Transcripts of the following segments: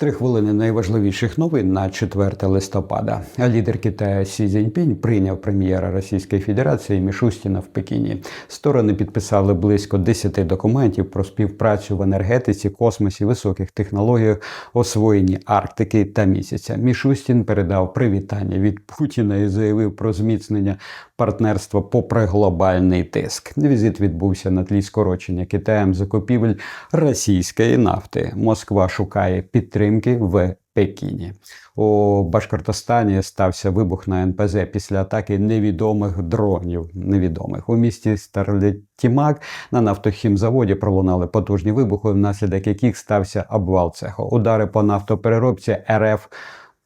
Три хвилини найважливіших новин на 4 листопада. Лідер Китаю Сі Цзіньпінь прийняв прем'єра Російської Федерації Мішустіна в Пекіні. Сторони підписали близько 10 документів про співпрацю в енергетиці, космосі, високих технологіях, освоєнні Арктики та місяця. Мішустін передав привітання від Путіна і заявив про зміцнення партнерства попри глобальний тиск. Візит відбувся на тлі скорочення Китаєм закупівель російської нафти. Москва шукає підтримки в Пекіні. У Башкортостані стався вибух на НПЗ після атаки невідомих дронів. Невідомих у місті Старлетімак на нафтохімзаводі пролунали потужні вибухи, внаслідок яких стався обвал цеху. Удари по нафтопереробці РФ.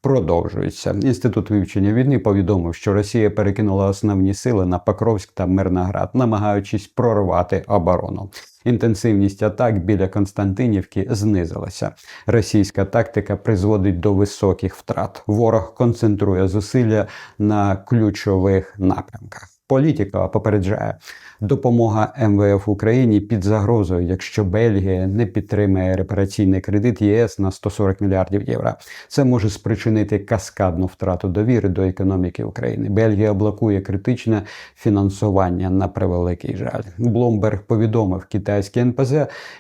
Продовжується. Інститут вивчення війни повідомив, що Росія перекинула основні сили на Покровськ та Мирноград, намагаючись прорвати оборону. Інтенсивність атак біля Константинівки знизилася. Російська тактика призводить до високих втрат. Ворог концентрує зусилля на ключових напрямках. Політика попереджає, допомога МВФ Україні під загрозою, якщо Бельгія не підтримає репараційний кредит ЄС на 140 мільярдів євро. Це може спричинити каскадну втрату довіри до економіки України. Бельгія блокує критичне фінансування на превеликий жаль. Бломберг повідомив, китайські НПЗ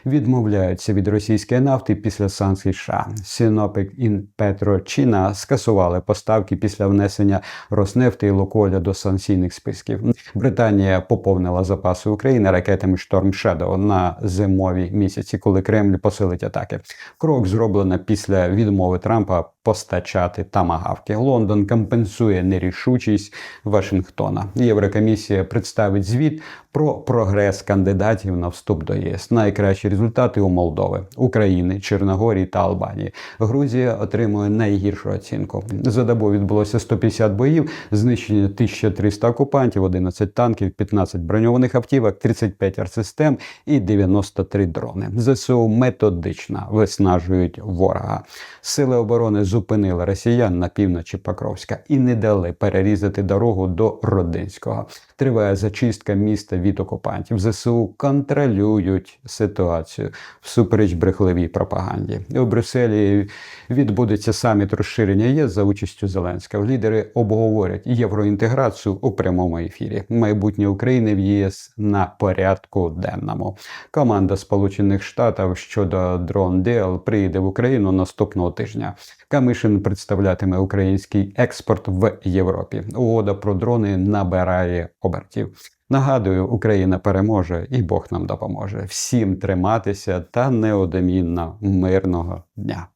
відмовляються від російської нафти після санкцій США. Синопек Ін Петрочина скасували поставки після внесення Роснефти і Луколя до санкційних списків. Британія поповнила запаси України ракетами Шторм Shadow на зимові місяці, коли Кремль посилить атаки. Крок зроблено після відмови Трампа постачати тамагавки. Лондон компенсує нерішучість Вашингтона. Єврокомісія представить звіт про прогрес кандидатів на вступ до ЄС. Найкращі результати у Молдови, України, Чорногорії та Албанії. Грузія отримує найгіршу оцінку. За добу відбулося 150 боїв, знищення 1300 окупантів, 11 танків, 15 броньованих автівок, 35 артсистем і 93 дрони. ЗСУ методично виснажують ворога. Сили оборони зупинили росіян на півночі Покровська і не дали перерізати дорогу до Родинського. Триває зачистка міста від окупантів. ЗСУ контролюють ситуацію всупереч брехливій пропаганді. У Брюсселі відбудеться саміт розширення ЄС за участю Зеленського. Лідери обговорять євроінтеграцію у прямому ефірі. Майбутнє України в ЄС на порядку денному. Команда Сполучених Штатів щодо дрон Дел приїде в Україну наступного тижня. Камишин представлятиме український експорт в Європі. Угода про дрони набирає обертів. Нагадую, Україна переможе і Бог нам допоможе. Всім триматися та неодмінно мирного дня.